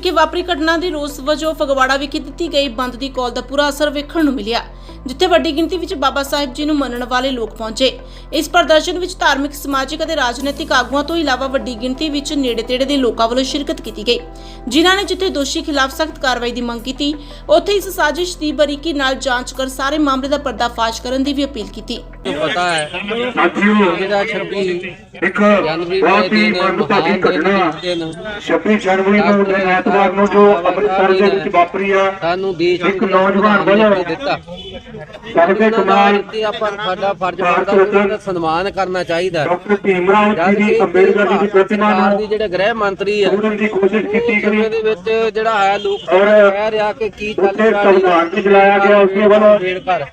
ਵਿਖੇ ਵਾਪਰੀ ਘਟਨਾ ਦੀ ਰੋਸ ਵਜੋਂ ਫਗਵਾੜਾ ਵਿਖੇ ਦਿੱਤੀ ਗਈ ਬੰਦ ਦੀ ਕਾਲ ਦਾ ਪੂਰਾ ਅਸਰ ਵੇਖਣ ਨੂੰ ਮਿਲਿਆ ਜਿੱਥੇ ਵੱਡੀ ਗਿਣਤੀ ਵਿੱਚ ਬਾਬਾ ਸਾਹਿਬ ਜੀ ਨੂੰ ਮੰਨਣ ਵਾਲੇ ਲੋਕ ਪਹੁੰਚੇ। ਇਸ ਪ੍ਰਦਰਸ਼ਨ ਵਿੱਚ ਧਾਰਮਿਕ ਸਮਾਜਿਕ ਅਤੇ ਰਾਜਨੀਤਿਕ ਆਗੂਆਂ ਤੋਂ ਇਲਾਵਾ ਵੱਡੀ ਗਿਣਤੀ ਵਿੱਚ ਨੇੜੇ-ਤੇੜੇ ਦੇ ਲੋਕਾਂ ਵੱਲੋਂ ਸ਼ਿਰਕਤ ਕੀਤੀ ਗਈ ਜਿਨ੍ਹਾਂ ਨੇ ਜਿੱਥੇ ਦੋਸ਼ੀ ਖਿਲਾਫ ਸਖਤ ਕਾਰਵਾਈ ਦੀ ਮੰਗ ਕੀਤੀ ਉੱਥੇ ਇਸ ਸਾਜ਼ਿਸ਼ ਦੀ ਬਰੀਕੀ ਨਾਲ ਜਾਂਚ ਕਰ ਸਾਰੇ ਮਾਮਲੇ ਦਾ ਪਰਦਾਫਾਸ਼ ਕਰਨ ਦੀ ਵੀ ਅਪੀਲ ਕੀਤੀ। ਨੂੰ ਪਤਾ ਹੈ ਸਾਥੀਓ ਜਿਹੜਾ 26 ਇੱਕ ਬਹੁਤ ਹੀ ਦਿਨ ਘਟਨਾ ਦਿਨ 26 ਜਨਵਰੀ ਨੂੰ ਦਿਨ ਐਤਵਾਰ ਨੂੰ ਜੋ ਅੰਮ੍ਰਿਤਸਰ ਦੇ ਵਿੱਚ ਵਾਪਰੀ ਆ ਸਾਨੂੰ ਦੇਸ਼ ਇੱਕ ਨੌਜਵਾਨ ਵੱਲੋਂ ਦਿੱਤਾ। ਸਾਡੇ ਕਮਾਲ ਤੇ ਆਪਾਂ ਸਾਡਾ ਫਰਜ਼ ਬਣਦਾ ਉਹਨਾਂ ਦਾ ਸਨਮਾਨ ਕਰਨਾ ਚਾਹੀਦਾ। ਹੈ। ਡਾਕਟਰ ਜਦ ਜੀ ਦੀ ਅੰਬੇਡਕਰ ਜੀ ਦੀ ਪ੍ਰਤਿਮਾ ਦੀ ਨੂੰ ਜਿਹੜੇ ਗ੍ਰਹਿ ਮੰਤਰੀ ਆ ਤੋੜਨ ਦੀ ਕੋਸ਼ਿਸ਼ ਕੀਤੀ ਗਈ। ਦੇ ਵਿੱਚ ਜਿਹੜਾ ਹੈ ਲੋਕ ਕਹਿ ਰਿਹਾ ਕਿ ਕੀ ਚੱਲ ਰਿਹਾ ਸੰਵਿਧਾਨ ਚ ਜਲਾਇਆ ਗਿਆ ਉਸਦੇ ਵੱਲੋਂ ਅੰਬੇਡਕਰ।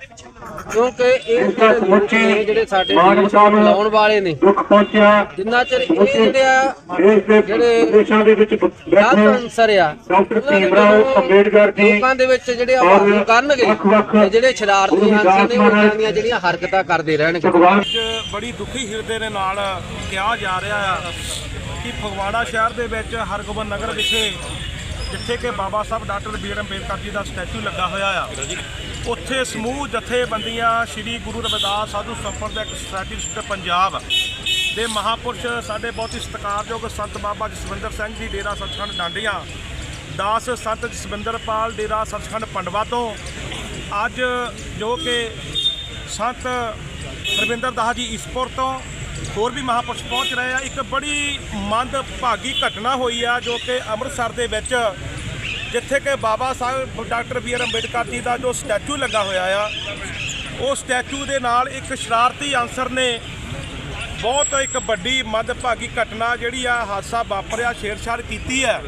ਕਿਉਂਕਿ ਇਹ ਜਿਹੜੇ ਲੋਕ ਸਮੁੱਚੀ ਨੇ, ਜਿਹੜੇ ਸਾਡੇ ਮਾਨਵਤਾ ਨੂੰ ਲਾਉਣ ਵਾਲੇ ਨੇ ਦੁੱਖ ਪਹੁੰਚਿਆ। ਜਿੰਨਾ ਚਿਰ ਇਹ ਜਿਹੜੇ ਆ ਦੇਸ਼ ਦੇ ਜਿਹੜੇ ਦੇਸ਼ਾਂ ਦੇ ਵਿੱਚ ਬੈਠੇ ਅਨਸਰ ਆ ਡਾਕਟਰ ਭੀਮਰਾਓ ਅੰਬੇਡਕਰ ਜੀ ਲੋਕਾਂ ਦੇ ਵਿੱਚ ਜਿਹੜੇ ਆਵਾਜ਼ ਕਰਨਗੇ ਜਿਹੜੇ ਸ਼ਰਾਰਤੀ ਗੁਰੂ ਅਨਸਰ ਨੇ ਵਿਦਾਸ ਉਹਨਾਂ ਦੀਆਂ ਜਿਹੜੀਆਂ ਹਰਕਤਾਂ ਕਰਦੇ ਰਹਿਣਗੇ। ਭਗਵਾਨ ਅੱਜ ਬੜੀ ਦੁਖੀ ਹਿਰਦੇ ਦੇ ਨਾਲ ਕਿਹਾ ਜਾ ਰਿਹਾ ਆ ਕਿ ਫਗਵਾੜਾ ਸ਼ਹਿਰ ਦੇ ਵਿੱਚ ਹਰਗੋਬਿੰਦ ਨਗਰ ਵਿਖੇ ਜਿੱਥੇ ਕਿ Baba Sahib doctor B R Ambedkar ji ਦਾ ਸਟੈਚੂ ਲੱਗਾ ਹੋਇਆ ਆ ਉੱਥੇ ਸਮੂਹ ਜਥੇਬੰਦੀਆਂ ਸ੍ਰੀ ਗੁਰੂ ਰਵਿਦਾਸ ਸਾਧੂ ਸੰਪਰਦਾਇਕ ਸੁਸਾਇਟੀ ਸਟੇਟ ਪੰਜਾਬ ਦੇ ਮਹਾਪੁਰਸ਼ ਸਾਡੇ ਬਹੁਤ ਹੀ ਸਤਿਕਾਰਯੋਗ ਸੰਤ ਬਾਬਾ ਜਸਵਿੰਦਰ ਸਿੰਘ ਜੀ, ਡੇਰਾ ਸੱਚਖੰਡ ਡਾਂਡੀਆਂ, ਦਾਸ ਸੰਤ ਜਸਵਿੰਦਰਪਾਲ, ਡੇਰਾ ਸੱਚਖੰਡ ਪੰਡਵਾ ਤੋਂ। ਅੱਜ ਜੋ ਕਿ ਸੰਤ ਰਵਿੰਦਰ ਦਾਸ ਜੀ ਇਸਪੁਰ ਤੋਂ ਹੋਰ ਵੀ ਮਹਾਪੁਰਸ਼ ਪਹੁੰਚ ਰਹੇ ਆ। ਇੱਕ ਬੜੀ ਮੰਦ ਭਾਗੀ ਘਟਨਾ ਹੋਈ ਆ ਜੋ ਕਿ ਅੰਮ੍ਰਿਤਸਰ ਦੇ ਵਿੱਚ ਜਿੱਥੇ ਕਿ Baba Sahib doctor B R Ambedkar ji ਦਾ ਜੋ ਸਟੈਚੂ ਲੱਗਾ ਹੋਇਆ ਆ, ਉਹ ਸਟੈਚੂ ਦੇ ਨਾਲ ਇੱਕ ਸ਼ਰਾਰਤੀ ਅਨਸਰ ਨੇ ਬਹੁਤ ਇੱਕ ਵੱਡੀ ਮੰਦਭਾਗੀ ਘਟਨਾ ਜਿਹੜੀ ਆ ਹਾਦਸਾ ਵਾਪਰਿਆ, ਛੇੜਛਾੜ ਕੀਤੀ ਹੈ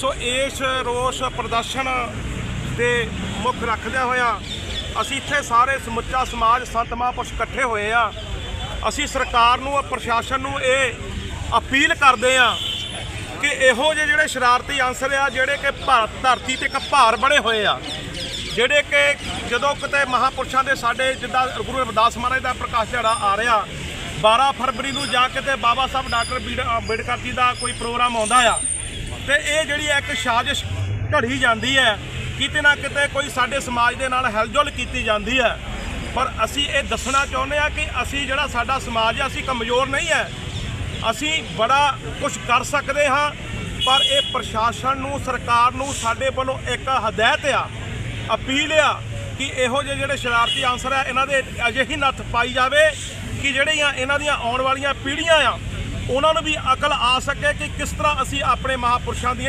ਸੋ ਇਸ ਰੋਸ ਪ੍ਰਦਰਸ਼ਨ ਦੇ ਮੁੱਖ ਰੱਖਦਿਆਂ ਹੋਇਆ ਅਸੀਂ ਇੱਥੇ ਸਾਰੇ ਸਮੁੱਚਾ ਸਮਾਜ, ਸੰਤ ਮਹਾਂਪੁਰਸ਼ ਇਕੱਠੇ ਹੋਏ ਆ। ਅਸੀਂ ਸਰਕਾਰ ਨੂੰ, ਪ੍ਰਸ਼ਾਸਨ ਨੂੰ ਇਹ ਅਪੀਲ ਕਰਦੇ ਆ ਕਿ ਇਹੋ ਜਿਹੇ ਜਿਹੜੇ ਸ਼ਰਾਰਤੀ ਅਨਸਰ ਆ, ਜਿਹੜੇ ਕਿ ਭਾਰਤ ਧਰਤੀ ਤੇ ਇੱਕ ਭਾਰ ਬਣੇ ਹੋਏ ਆ, ਜਿਹੜੇ ਕਿ ਜਦੋਂ ਕਿਤੇ ਮਹਾਪੁਰਸ਼ਾਂ ਦੇ ਸਾਡੇ ਜਿੱਦਾਂ ਗੁਰੂ ਰਵਿਦਾਸ ਮਹਾਰਾਜ ਦਾ ਪ੍ਰਕਾਸ਼ ਦਿਹਾੜਾ ਆ ਰਿਹਾ 12 ਫਰਵਰੀ ਨੂੰ ਜਾ ਕੇ ਤੇ ਬਾਬਾ ਸਾਹਿਬ ਡਾਕਟਰ ਬੀ- ਅੰਬੇਡਕਰ ਜੀ ਦਾ ਕੋਈ ਪ੍ਰੋਗਰਾਮ ਆਉਂਦਾ ਆ, ਤੇ ਇਹ ਜਿਹੜੀ ਇੱਕ ਸਾਜ਼ਿਸ਼ ਘੜੀ ਜਾਂਦੀ ਹੈ, ਕਿਤੇ ਨਾ ਕਿਤੇ ਕੋਈ ਸਾਡੇ ਸਮਾਜ ਦੇ ਨਾਲ ਹਿਲਜੁਲ ਕੀਤੀ ਜਾਂਦੀ ਹੈ, ਪਰ ਅਸੀਂ ਇਹ ਦੱਸਣਾ ਚਾਹੁੰਦੇ ਆ ਕਿ ਅਸੀਂ ਜਿਹੜਾ ਸਾਡਾ ਸਮਾਜ ਆ, ਅਸੀਂ ਕਮਜ਼ੋਰ ਨਹੀਂ ਹੈ। ਅਸੀਂ ਬੜਾ ਕੁਝ ਕਰ ਸਕਦੇ ਹਾਂ, ਪਰ ਇਹ ਪ੍ਰਸ਼ਾਸਨ ਨੂੰ, ਸਰਕਾਰ ਨੂੰ, ਸਾਡੇ ਵੱਲੋਂ ਇੱਕ ਹਦਾਇਤ ਆ, ਅਪੀਲ ਆ ਕਿ ਇਹੋ ਜਿਹੇ ਜਿਹੜੇ ਸ਼ਰਾਰਤੀ ਆਂਸਰ ਆ, ਇਹਨਾਂ ਦੇ ਅਜਿਹੀ ਨੱਥ ਪਾਈ ਜਾਵੇ ਕਿ ਜਿਹੜੀਆਂ ਇਹਨਾਂ ਦੀਆਂ ਆਉਣ ਵਾਲੀਆਂ ਪੀੜ੍ਹੀਆਂ ਆ, ਉਹਨਾਂ ਨੂੰ ਵੀ ਅਕਲ ਆ ਸਕੇ ਕਿ ਕਿਸ ਤਰ੍ਹਾਂ ਅਸੀਂ ਆਪਣੇ ਮਹਾਪੁਰਸ਼ਾਂ ਦੀ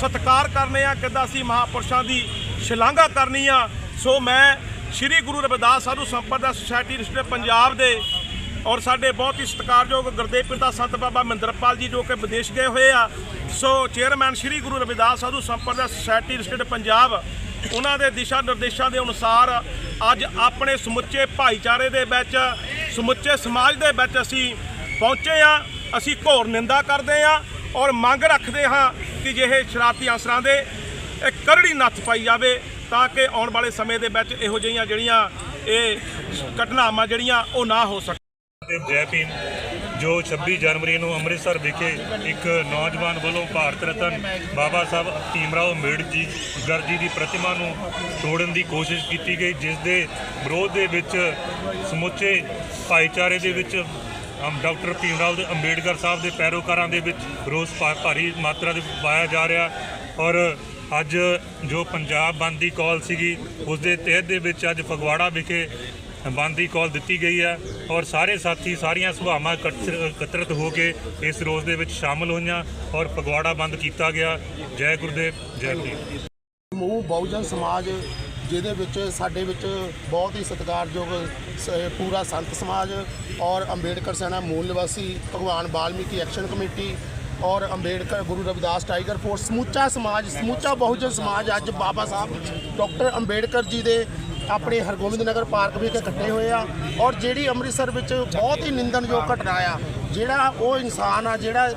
ਸਤਿਕਾਰ ਕਰਨੇ ਆ, ਕਿੱਦਾਂ ਅਸੀਂ ਮਹਾਪੁਰਸ਼ਾਂ ਦੀ ਸ਼ਲਾਘਾ ਕਰਨੀ ਆ। ਸੋ ਮੈਂ ਸ੍ਰੀ ਗੁਰੂ ਰਵਿਦਾਸ ਸਾਧੂ ਸੰਪਰਦਾ ਸੁਸਾਇਟੀ ਰਿਸ਼ਤੇ ਪੰਜਾਬ ਦੇ ਔਰ ਸਾਡੇ ਬਹੁਤ ਹੀ ਸਤਿਕਾਰਯੋਗ ਗੁਰਦੇਵ ਪਿਤਾ ਸੰਤ ਬਾਬਾ ਮਹਿੰਦਰਪਾਲ ਜੀ ਜੋ ਕਿ ਵਿਦੇਸ਼ ਗਏ ਹੋਏ ਆ। ਸੋ ਚੇਅਰਮੈਨ ਸ੍ਰੀ ਗੁਰੂ ਰਵਿਦਾਸ ਸਾਧੂ ਸੰਪਰਦਾ ਸੁਸਾਇਟੀ ਰਿਸ਼ਤੇ ਪੰਜਾਬ, ਉਹਨਾਂ ਦੇ ਦਿਸ਼ਾ ਨਿਰਦੇਸ਼ਾਂ ਦੇ ਅਨੁਸਾਰ ਅੱਜ ਆਪਣੇ ਸਮੁੱਚੇ ਭਾਈਚਾਰੇ ਦੇ ਵਿੱਚ, ਸਮੁੱਚੇ ਸਮਾਜ ਦੇ ਵਿੱਚ ਅਸੀਂ ਪਹੁੰਚੇ ਆ। ਅਸੀਂ ਘੋਰ ਨਿੰਦਾ ਕਰਦੇ ਆ ਔਰ ਮੰਗ ਰੱਖਦੇ ਹਾਂ ਕਿ ਜਿਹੇ ਸ਼ਰਾਰਤੀ ਅਨਸਰਾਂ ਦੇ ਇੱਕ ਕਰੜੀ ਨੱਥ ਪਾਈ ਜਾਵੇ ਤਾਂ ਕਿ ਆਉਣ ਵਾਲੇ ਸਮੇਂ ਦੇ ਵਿੱਚ ਇਹੋ ਜਿਹੀਆਂ ਜਿਹੜੀਆਂ ਇਹ ਘਟਨਾਵਾਂ ਜਿਹੜੀਆਂ ਉਹ ਨਾ ਹੋ ਸਕਣ। ਤੇ ਜੈ ਭੀਮ, ਜੋ 26 ਜਨਵਰੀ ਨੂੰ ਅੰਮ੍ਰਿਤਸਰ ਵਿਖੇ ਇੱਕ ਨੌਜਵਾਨ ਵੱਲੋਂ ਭਾਰਤ ਰਤਨ ਬਾਬਾ ਸਾਹਿਬ ਭੀਮਰਾਓ ਅੰਬੇਡ ਜੀ ਗਰਜੀ ਦੀ ਪ੍ਰਤਿਮਾ ਨੂੰ ਤੋੜਨ ਦੀ ਕੋਸ਼ਿਸ਼ ਕੀਤੀ ਗਈ, ਜਿਸ ਦੇ ਵਿਰੋਧ ਦੇ ਵਿੱਚ ਸਮੁੱਚੇ ਭਾਈਚਾਰੇ ਦੇ ਵਿੱਚ, ਅਮ, ਡਾਕਟਰ ਭੀਮਰਾਓ ਦੇ ਅੰਬੇਡਕਰ ਸਾਹਿਬ ਦੇ ਪੈਰੋਕਾਰਾਂ ਦੇ ਵਿੱਚ ਰੋਸ ਭਾ- ਭਾਰੀ ਮਾਤਰਾ ਦੇ ਪਾਇਆ ਜਾ ਰਿਹਾ ਔਰ ਅੱਜ ਜੋ ਪੰਜਾਬ ਬੰਦ ਦੀ ਕਾਲ ਸੀਗੀ, ਉਸ ਦੇ ਤਹਿਤ ਦੇ ਵਿੱਚ ਅੱਜ ਫਗਵਾੜਾ ਵਿਖੇ ਬੰਦ ਦੀ ਕਾਲ ਦਿੱਤੀ ਗਈ ਹੈ ਔਰ ਸਾਰੇ ਸਾਥੀ ਸਾਰੀਆਂ ਸੁਭਾਵਾਂ ਇਕੱਤਰ- ਹੋ ਕੇ ਇਸ ਰੋਸ ਦੇ ਵਿੱਚ ਸ਼ਾਮਲ ਹੋਈਆਂ ਔਰ ਪਗਵਾੜਾ ਬੰਦ ਕੀਤਾ ਗਿਆ। ਜੈ ਗੁਰਦੇਵ, ਜੈ ਭੀਮ। ਸਮੂਹ ਬਹੁਜਨ ਸਮਾਜ, ਜਿਹਦੇ ਵਿੱਚ ਸਾਡੇ ਵਿੱਚ ਬਹੁਤ ਹੀ ਸਤਿਕਾਰਯੋਗ ਸ- ਪੂਰਾ ਸੰਤ ਸਮਾਜ ਔਰ ਅੰਬੇਡਕਰ ਸੈਨਾ ਮੂਲ ਨਿਵਾਸੀ ਭਗਵਾਨ ਵਾਲਮੀਕੀ ਐਕਸ਼ਨ ਕਮੇਟੀ ਔਰ ਅੰਬੇਡਕਰ ਗੁਰੂ ਰਵਿਦਾਸ ਟਾਈਗਰ ਫੋਰਸ ਸਮੁੱਚਾ ਸਮਾਜ, ਸਮੁੱਚਾ ਬਹੁਜਨ ਸਮਾਜ ਅੱਜ ਬਾਬਾ ਸਾਹਿਬ ਡਾਕਟਰ ਅੰਬੇਡਕਰ ਜੀ ਦੇ ਆਪਣੇ ਹਰਗੋਬਿੰਦ ਨਗਰ ਪਾਰਕ ਵਿਖੇ ਇਕੱਠੇ ਹੋਏ ਆ ਔਰ ਜਿਹੜੀ ਅੰਮ੍ਰਿਤਸਰ ਵਿੱਚ ਬਹੁਤ ਹੀ ਨਿੰਦਣਯੋਗ ਘਟਨਾ ਆ, ਜਿਹੜਾ ਉਹ ਇਨਸਾਨ ਆ, ਜਿਹੜਾ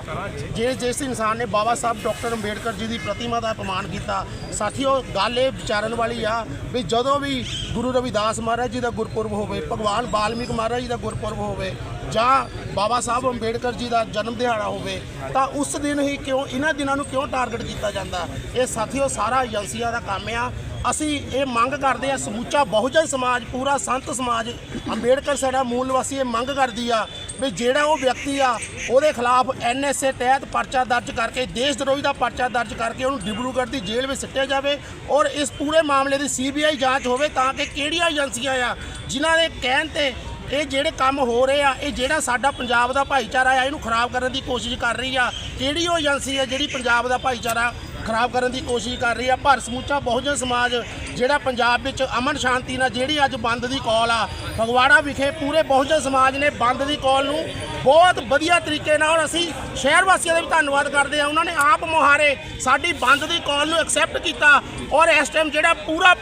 ਜੇ ਜਿਸ ਇਨਸਾਨ ਨੇ ਬਾਬਾ ਸਾਹਿਬ ਡਾਕਟਰ ਅੰਬੇਡਕਰ ਜੀ ਦੀ ਪ੍ਰਤਿਮਾ ਦਾ ਅਪਮਾਨ ਕੀਤਾ ਸਾਥੀਓ ਗੱਲ ਇਹ ਵਿਚਾਰਨ ਵਾਲੀ ਆ ਵੀ ਜਦੋਂ ਵੀ ਗੁਰੂ ਰਵਿਦਾਸ ਮਹਾਰਾਜ ਜੀ ਦਾ ਗੁਰਪੁਰਬ ਹੋਵੇ, ਭਗਵਾਨ ਵਾਲਮੀਕ ਮਹਾਰਾਜ ਜੀ ਦਾ ਗੁਰਪੁਰਬ ਹੋਵੇ ਜਾਂ ਬਾਬਾ ਸਾਹਿਬ ਅੰਬੇਡਕਰ ਜੀ ਦਾ ਜਨਮ ਦਿਹਾੜਾ ਹੋਵੇ, ਤਾਂ ਉਸ ਦਿਨ ਹੀ ਕਿਉਂ, ਇਹਨਾਂ ਦਿਨਾਂ ਨੂੰ ਕਿਉਂ ਟਾਰਗੇਟ ਕੀਤਾ ਜਾਂਦਾ? ਇਹ ਸਾਥੀਓ ਸਾਰਾ ਏਜੰਸੀਆਂ ਦਾ ਕੰਮ ਆ। ਅਸੀਂ ਇਹ ਮੰਗ ਕਰਦੇ ਆ ਸਮੁੱਚਾ ਬਹੁਜਨ ਸਮਾਜ, ਪੂਰਾ ਸੰਤ ਸਮਾਜ, ਅੰਬੇਡਕਰ ਸਾਡਾ ਮੂਲ ਨਿਵਾਸੀ ਇਹ ਮੰਗ ਕਰਦੀ ਆ ਵੀ ਜਿਹੜਾ ਉਹ ਵਿਅਕਤੀ ਆ, ਉਹਦੇ ਖਿਲਾਫ ਐਨਐਸਏ ਤਹਿਤ ਪਰਚਾ ਦਰਜ ਕਰਕੇ, ਦੇਸ਼ ਦਰੋਹੀ ਦਾ ਪਰਚਾ ਦਰਜ ਕਰਕੇ ਉਹਨੂੰ ਡਿਬਰੂਗੜ੍ਹ ਦੀ ਜੇਲ੍ਹ ਵਿੱਚ ਸਿੱਟਿਆ ਜਾਵੇ ਔਰ ਇਸ ਪੂਰੇ ਮਾਮਲੇ ਦੀ ਸੀਬੀਆਈ ਜਾਂਚ ਹੋਵੇ ਤਾਂ ਕਿ ਕਿਹੜੀਆਂ ਏਜੰਸੀਆਂ ਆ, ਜਿਨ੍ਹਾਂ ਦੇ ਕਹਿਣ ਤੇ ਇਹ ਜਿਹੜੇ ਕੰਮ ਹੋ ਰਹੇ ਆ, ਇਹ ਜਿਹੜਾ ਸਾਡਾ ਪੰਜਾਬ ਦਾ ਭਾਈਚਾਰਾ ਆ, ਇਹਨੂੰ ਖਰਾਬ ਕਰਨ ਦੀ ਕੋਸ਼ਿਸ਼ ਕਰ ਰਹੀ ਆ, ਕਿਹੜੀ ਉਹ ਏਜੰਸੀ ਆ ਜਿਹੜੀ ਪੰਜਾਬ ਦਾ ਭਾਈਚਾਰਾ ਖਰਾਬ ਕਰਨ ਦੀ ਕੋਸ਼ਿਸ਼ ਕਰ ਰਹੀ ਆ। ਪਰ ਸਮੁੱਚਾ ਬਹੁਜਨ ਸਮਾਜ ਜਿਹੜਾ ਪੰਜਾਬ ਵਿੱਚ ਅਮਨ ਸ਼ਾਂਤੀ ਨਾਲ ਜਿਹੜੀ ਅੱਜ ਬੰਦ ਦੀ ਕਾਲ ਆ, ਫਗਵਾੜਾ ਵਿਖੇ ਪੂਰੇ ਬਹੁਜਨ ਸਮਾਜ ਨੇ ਬੰਦ ਦੀ ਕਾਲ ਨੂੰ ਬਹੁਤ ਵਧੀਆ ਤਰੀਕੇ ਨਾਲ ਅਸੀਂ ਸ਼ਹਿਰ ਵਾਸੀਆਂ ਦਾ ਵੀ ਧੰਨਵਾਦ ਕਰਦੇ ਆ। ਉਹਨਾਂ ਨੇ ਆਪ ਮੁਹਾਰੇ ਸਾਡੀ ਬੰਦ ਦੀ ਕਾਲ ਨੂੰ ਐਕਸੈਪਟ ਕੀਤਾ ਔਰ ਇਸ ਟਾਈਮ ਜਿਹੜਾ ਪੂਰਾ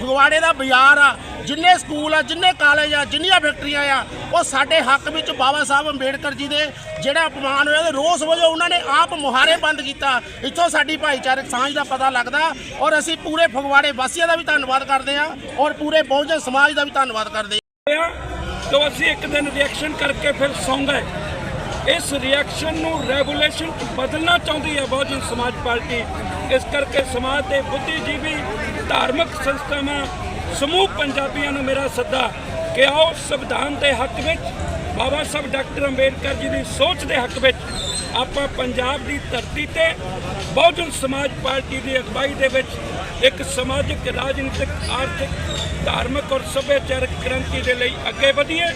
ਫਗਵਾੜੇ ਦਾ ਬਾਜ਼ਾਰ ਆ ਜਿੰਨੇ ਸਕੂਲ ਆ, ਜਿੰਨੇ ਕਾਲਜ ਆ, ਜਿੰਨੀਆਂ ਫੈਕਟਰੀਆਂ ਆ, ਉਹ ਸਾਡੇ ਹੱਕ ਵਿੱਚ ਬਾਬਾ ਸਾਹਿਬ ਅੰਬੇਡਕਰ ਜੀ ਦੇ ਜਿਹੜਾ ਅਪਮਾਨ ਹੋਇਆ ਉਹਦੇ ਰੋਸ ਵਜੋਂ ਉਹਨਾਂ ਨੇ ਆਪ ਮੁਹਾਰੇ ਬੰਦ ਕੀਤਾ। ਇੱਥੋਂ ਸਾਡੀ ਭਾਈਚਾਰਕ ਸਾਂਝ ਦਾ ਪਤਾ ਲੱਗਦਾ ਔਰ ਅਸੀਂ ਪੂਰੇ ਫਗਵਾੜੇ ਵਾਸੀਆਂ ਦਾ ਵੀ ਧੰਨਵਾਦ ਕਰਦੇ ਆ ਔਰ ਪੂਰੇ ਬਹੁਜਨ ਸਮਾਜ ਦਾ ਵੀ ਧੰਨਵਾਦ ਕਰਦੇ ਹਾਂ। ਹੋਇਆ ਅਸੀਂ ਇੱਕ ਦਿਨ ਰਿਐਕਸ਼ਨ ਕਰਕੇ ਫਿਰ ਸੌਂ ਗਏ ਇਸ ਰਿਐਕਸ਼ਨ ਨੂੰ ਰੈਗੂਲੇਸ਼ਨ ਬਦਲਣਾ ਚਾਹੁੰਦੀ ਹੈ ਬਹੁਜਨ ਸਮਾਜ ਪਾਰਟੀ। ਇਸ ਕਰਕੇ ਸਮਾਜ ਦੇ ਬੁੱਧੀਜੀਵੀ ਧਾਰਮਿਕ ਸੰਸਥਾਵਾਂ ਸਮੂਹ ਪੰਜਾਬੀਆਂ ਨੂੰ ਮੇਰਾ ਸੱਦਾ ਕਿ ਆਓ ਸੰਵਿਧਾਨ ਦੇ ਹੱਕ ਵਿੱਚ, ਬਾਬਾ ਸਾਹਿਬ ਡਾਕਟਰ ਅੰਬੇਡਕਰ ਜੀ ਦੀ ਸੋਚ ਦੇ ਹੱਕ ਵਿੱਚ ਆਪਾਂ ਪੰਜਾਬ ਦੀ ਧਰਤੀ ਤੇ ਬਹੁਜਨ ਸਮਾਜ ਪਾਰਟੀ ਦੀ ਅਗਵਾਈ ਦੇ ਵਿੱਚ ਇੱਕ ਸਮਾਜਿਕ, ਰਾਜਨੀਤਿਕ, ਆਰਥਿਕ, ਧਾਰਮਿਕ ਔਰ ਸੱਭਿਆਚਾਰਕ ਕ੍ਰਾਂਤੀ ਦੇ ਲਈ ਅੱਗੇ ਵਧੀਏ।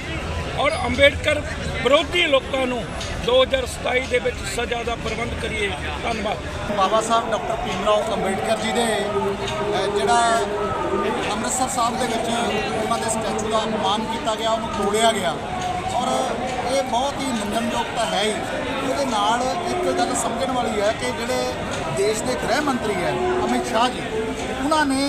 ਔਰ ਅੰਬੇਡਕਰ ਵਿਰੋਧੀ ਲੋਕਾਂ ਨੂੰ 2027 ਦੇ ਵਿੱਚ ਸਜ਼ਾ ਦਾ ਪ੍ਰਬੰਧ ਕਰੀਏ, ਧੰਨਵਾਦ। ਬਾਬਾ ਸਾਹਿਬ ਡਾਕਟਰ ਭੀਮ ਰਾਓ ਅੰਬੇਡਕਰ ਜੀ ਦੇ ਜਿਹੜਾ ਅੰਮ੍ਰਿਤਸਰ ਸਾਹਿਬ ਦੇ ਵਿੱਚ ਉਹਨਾਂ ਦੇ ਸਟੈਚੂ ਦਾ ਅਪਮਾਨ ਕੀਤਾ ਗਿਆ, ਉਹਨੂੰ ਤੋੜਿਆ ਗਿਆ। ਔਰ ਇਹ ਬਹੁਤ ਹੀ ਨਿੰਦਣਯੋਗ ਤਾਂ ਹੈ ਹੀ। ਉਹਦੇ ਨਾਲ ਇੱਕ ਗੱਲ ਸਮਝਣ ਵਾਲੀ ਹੈ ਕਿ ਜਿਹੜੇ ਦੇਸ਼ ਦੇ ਗ੍ਰਹਿ ਮੰਤਰੀ ਹੈ, ਅਮਿਤ ਸ਼ਾਹ ਜੀ, ਉਹਨਾਂ ਨੇ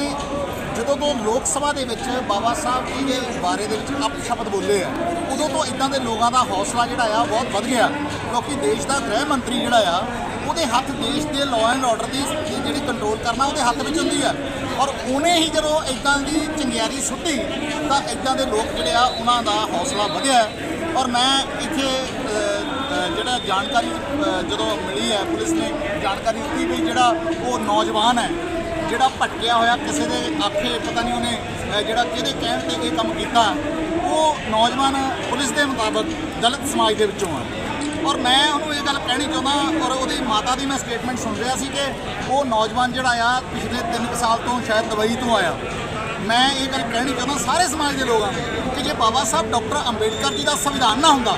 ਜਦੋਂ ਤੋਂ ਲੋਕ ਸਭਾ ਦੇ ਵਿੱਚ ਬਾਬਾ ਸਾਹਿਬ ਜੀ ਦੇ ਬਾਰੇ ਦੇ ਵਿੱਚ ਅਪਸ਼ਬਦ ਬੋਲੇ ਆ, ਉਦੋਂ ਤੋਂ ਇਦਾਂ ਦੇ ਲੋਕਾਂ ਦਾ ਹੌਸਲਾ ਜਿਹੜਾ ਆ ਬਹੁਤ ਵੱਧ ਗਿਆ। ਕਿਉਂਕਿ ਦੇਸ਼ ਦਾ ਗ੍ਰਹਿ ਮੰਤਰੀ ਜਿਹੜਾ ਆ, ਉਹਦੇ ਹੱਥ ਦੇਸ਼ ਦੇ ਲਾਅ ਐਂਡ ਆਰਡਰ ਦੀ ਜਿਹੜੀ ਕੰਟਰੋਲ ਕਰਨਾ ਉਹਦੇ ਹੱਥ ਵਿੱਚ ਹੁੰਦੀ ਆ। ਔਰ ਉਹਨੇ ਹੀ ਜਦੋਂ ਇਦਾਂ ਦੀ ਚੰਗਿਆਰੀ ਸੁੱਟੀ, ਤਾਂ ਇਦਾਂ ਦੇ ਲੋਕ ਜਿਹੜੇ ਆ, ਉਹਨਾਂ ਦਾ ਹੌਸਲਾ ਵਧਿਆ। ਔਰ ਮੈਂ ਇੱਥੇ ਜਿਹੜਾ ਜਾਣਕਾਰੀ ਜਦੋਂ ਮਿਲੀ ਹੈ, ਪੁਲਿਸ ਨੇ ਜਾਣਕਾਰੀ ਦਿੱਤੀ ਵੀ ਜਿਹੜਾ ਉਹ ਨੌਜਵਾਨ ਹੈ ਜਿਹੜਾ ਭਟਕਿਆ ਹੋਇਆ ਕਿਸੇ ਦੇ ਆਖੇ, ਪਤਾ ਨਹੀਂ ਉਹਨੇ ਜਿਹੜਾ ਕਿਹਦੇ ਕਹਿਣ ਤੇ ਇਹ ਕੰਮ ਕੀਤਾ, ਉਹ ਨੌਜਵਾਨ ਪੁਲਿਸ ਦੇ ਮੁਤਾਬਕ ਦਲਿਤ ਸਮਾਜ ਦੇ ਵਿੱਚੋਂ ਆ। ਔਰ ਮੈਂ ਉਹਨੂੰ ਇਹ ਗੱਲ ਕਹਿਣੀ ਚਾਹੁੰਦਾ, ਔਰ ਉਹਦੀ ਮਾਤਾ ਦੀ ਮੈਂ ਸਟੇਟਮੈਂਟ ਸੁਣ ਰਿਹਾ ਸੀ ਕਿ ਉਹ ਨੌਜਵਾਨ ਜਿਹੜਾ ਆ, ਪਿਛਲੇ 3 ਸਾਲ ਤੋਂ ਸ਼ਾਇਦ ਦੁਬਈ ਤੋਂ ਆਇਆ। ਮੈਂ ਇਹ ਗੱਲ ਕਹਿਣੀ ਚਾਹੁੰਦਾ ਸਾਰੇ ਸਮਾਜ ਦੇ ਲੋਕਾਂ ਨੂੰ ਕਿ ਜੇ ਬਾਬਾ ਸਾਹਿਬ ਡਾਕਟਰ ਅੰਬੇਡਕਰ ਜੀ ਦਾ ਸੰਵਿਧਾਨ ਨਾ ਹੁੰਦਾ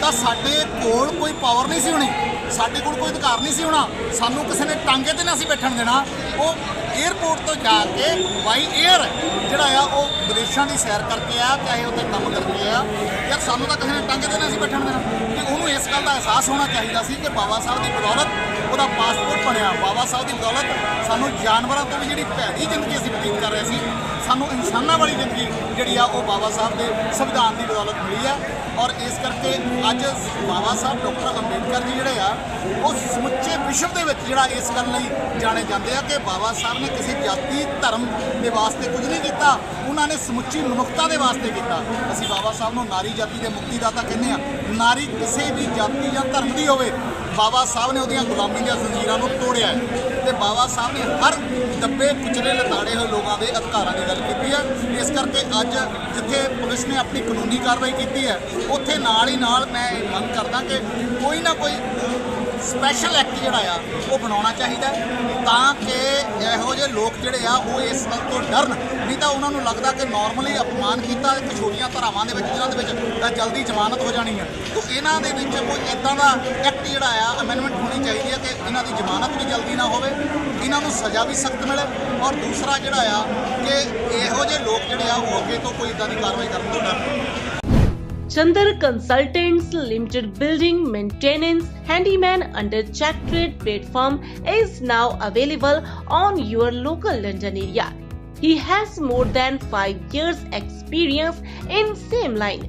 ਤਾਂ ਸਾਡੇ ਕੋਲ ਕੋਈ ਪਾਵਰ ਨਹੀਂ ਸੀ ਹੋਣੀ। ਸਾਡੇ ਕੋਲ ਕੋਈ ਅਧਿਕਾਰ ਨਹੀਂ ਸੀ ਹੋਣਾ। ਸਾਨੂੰ ਕਿਸੇ ਨੇ ਟਾਂਗੇ ਤੇ ਨਾ ਸੀ ਬੈਠਣ ਦੇਣਾ। ਉਹ 에ਅਰਪੋਰਟ ਤੋਂ ਜਾ ਕੇ ਬਾਈ 에ਅਰ ਜਿਹੜਾ ਆ, ਉਹ ਵਿਦੇਸ਼ਾਂ ਦੀ ਸੈਰ ਕਰਕੇ ਆ ਚਾਹੇ ਉੱਥੇ ਕੰਮ ਕਰਕੇ ਆ ਯਾਰ ਸਾਨੂੰ ਤਾਂ ਕਿਸੇ ਨੇ ਟਾਂਗੇ ਤੇ ਨਾ ਸੀ ਬੈਠਣ ਦੇਣਾ। ਤੇ ਉਹਨੂੰ ਇਸ ਗੱਲ ਦਾ ਅਹਿਸਾਸ ਹੋਣਾ ਚਾਹੀਦਾ ਸੀ ਕਿ ਬਾਬਾ ਸਾਹਿਬ ਦੀ ਬਦੌਲਤ ਉਹਦਾ ਪਾਸਪੋਰਟ ਬਣਿਆ। ਬਾਬਾ ਸਾਹਿਬ ਦੀ ਬਦੌਲਤ ਸਾਨੂੰ ਜਾਨਵਰਾਂ ਤੋਂ ਵੀ ਜਿਹੜੀ ਭੈੜੀ ਜ਼ਿੰਦਗੀ ਅਸੀਂ ਬਤੀਤ ਕਰ ਰਹੇ ਸੀ, ਸਾਨੂੰ ਇਨਸਾਨਾਂ ਵਾਲੀ ਜ਼ਿੰਦਗੀ ਜਿਹੜੀ ਆ, ਉਹ ਬਾਬਾ ਸਾਹਿਬ ਦੇ ਸੰਵਿਧਾਨ ਦੀ ਬਦੌਲਤ ਮਿਲੀ ਆ। ਔਰ ਇਸ ਕਰਕੇ ਅੱਜ ਬਾਬਾ ਸਾਹਿਬ ਡਾਕਟਰ ਅੰਬੇਡਕਰ ਜੀ ਜਿਹੜੇ ਆ, ਉਹ ਸਮੁੱਚੇ ਵਿਸ਼ਵ ਦੇ ਵਿੱਚ ਜਿਹੜਾ ਇਸ ਗੱਲ ਲਈ ਜਾਣੇ ਜਾਂਦੇ ਆ ਕਿ ਬਾਬਾ ਸਾਹਿਬ ਨੇ ਕਿਸੇ ਜਾਤੀ, ਧਰਮ ਦੇ ਵਾਸਤੇ ਕੁਝ ਨਹੀਂ ਕੀਤਾ, ਉਹਨਾਂ ਨੇ ਸਮੁੱਚੀ ਮਨੁੱਖਤਾ ਦੇ ਵਾਸਤੇ ਕੀਤਾ। ਅਸੀਂ ਬਾਬਾ ਸਾਹਿਬ ਨੂੰ ਨਾਰੀ ਜਾਤੀ ਦੇ ਮੁਕਤੀ ਦਾਤਾ ਕਹਿੰਦੇ ਆ। ਨਾਰੀ ਕਿਸੇ ਵੀ ਜਾਤੀ ਜਾਂ ਧਰਮ ਦੀ ਹੋਵੇ ਬਾਬਾ ਸਾਹਿਬ ਨੇ ਉਹਦੀਆਂ ਗੁਲਾਮੀ ਦੀਆਂ ਜ਼ੰਜੀਰਾਂ ਨੂੰ ਤੋੜਿਆ ਹੈ ਤੇ ਬਾਬਾ ਸਾਹਿਬ ਨੇ ਹਰ ਦੱਬੇ ਕੁਚਲੇ ਲਤਾੜੇ ਹੋਏ ਲੋਕਾਂ ਦੇ ਅਧਿਕਾਰਾਂ ਦੀ ਗੱਲ ਕੀਤੀ ਹੈ। ਇਸ ਕਰਕੇ ਅੱਜ ਜਿੱਥੇ ਪੁਲਿਸ ਨੇ ਆਪਣੀ ਕਾਨੂੰਨੀ ਕਾਰਵਾਈ ਕੀਤੀ ਹੈ, ਉੱਥੇ ਨਾਲ ਹੀ ਨਾਲ ਮੈਂ ਇਹ ਮੰਗ ਕਰਦਾ ਕਿ ਕੋਈ ਨਾ ਕੋਈ ਸਪੈਸ਼ਲ ਐਕਟ ਜਿਹੜਾ ਆ, ਉਹ ਬਣਾਉਣਾ ਚਾਹੀਦਾ ਤਾਂ ਕਿ ਇਹੋ ਜਿਹੇ ਲੋਕ ਜਿਹੜੇ ਆ, ਉਹ ਇਸ ਗੱਲ ਤੋਂ ਡਰਨ। ਨਹੀਂ ਤਾਂ ਉਹਨਾਂ ਨੂੰ ਲੱਗਦਾ ਕਿ ਨਾਰਮਲੀ ਅਪਮਾਨ ਕੀਤਾ ਇੱਕ ਛੋਟੀਆਂ ਧਰਾਵਾਂ ਦੇ ਵਿੱਚ, ਜਿਨ੍ਹਾਂ ਦੇ ਵਿੱਚ ਤਾਂ ਜਲਦੀ ਜ਼ਮਾਨਤ ਹੋ ਜਾਣੀ ਹੈ। ਤਾਂ ਇਹਨਾਂ ਦੇ ਵਿੱਚ ਕੋਈ ਇਦਾਂ ਦਾ ਐਕਟ ਜਿਹੜਾ ਆ ਅਮੈਂਡਮੈਂਟ ਹੋਣੀ ਚਾਹੀਦੀ ਹੈ ਕਿ ਇਹਨਾਂ ਦੀ ਜ਼ਮਾਨਤ ਵੀ ਜਲਦੀ ਨਾ ਹੋਵੇ ਇਹਨਾਂ ਨੂੰ ਸਜ਼ਾ ਵੀ ਸਖਤ ਮਿਲੇ ਔਰ ਦੂਸਰਾ ਜਿਹੜਾ ਆ ਕਿ ਇਹੋ ਜਿਹੇ ਲੋਕ ਜਿਹੜੇ ਆ ਉਹ ਅੱਗੇ ਤੋਂ ਕੋਈ ਇਦਾਂ ਦੀ ਕਾਰਵਾਈ ਕਰਨ ਤੋਂ ਡਰਨ Chandar Consultants Limited building maintenance handyman under check trade platform is now available on your local London area. He has more than 5 years experience in same line.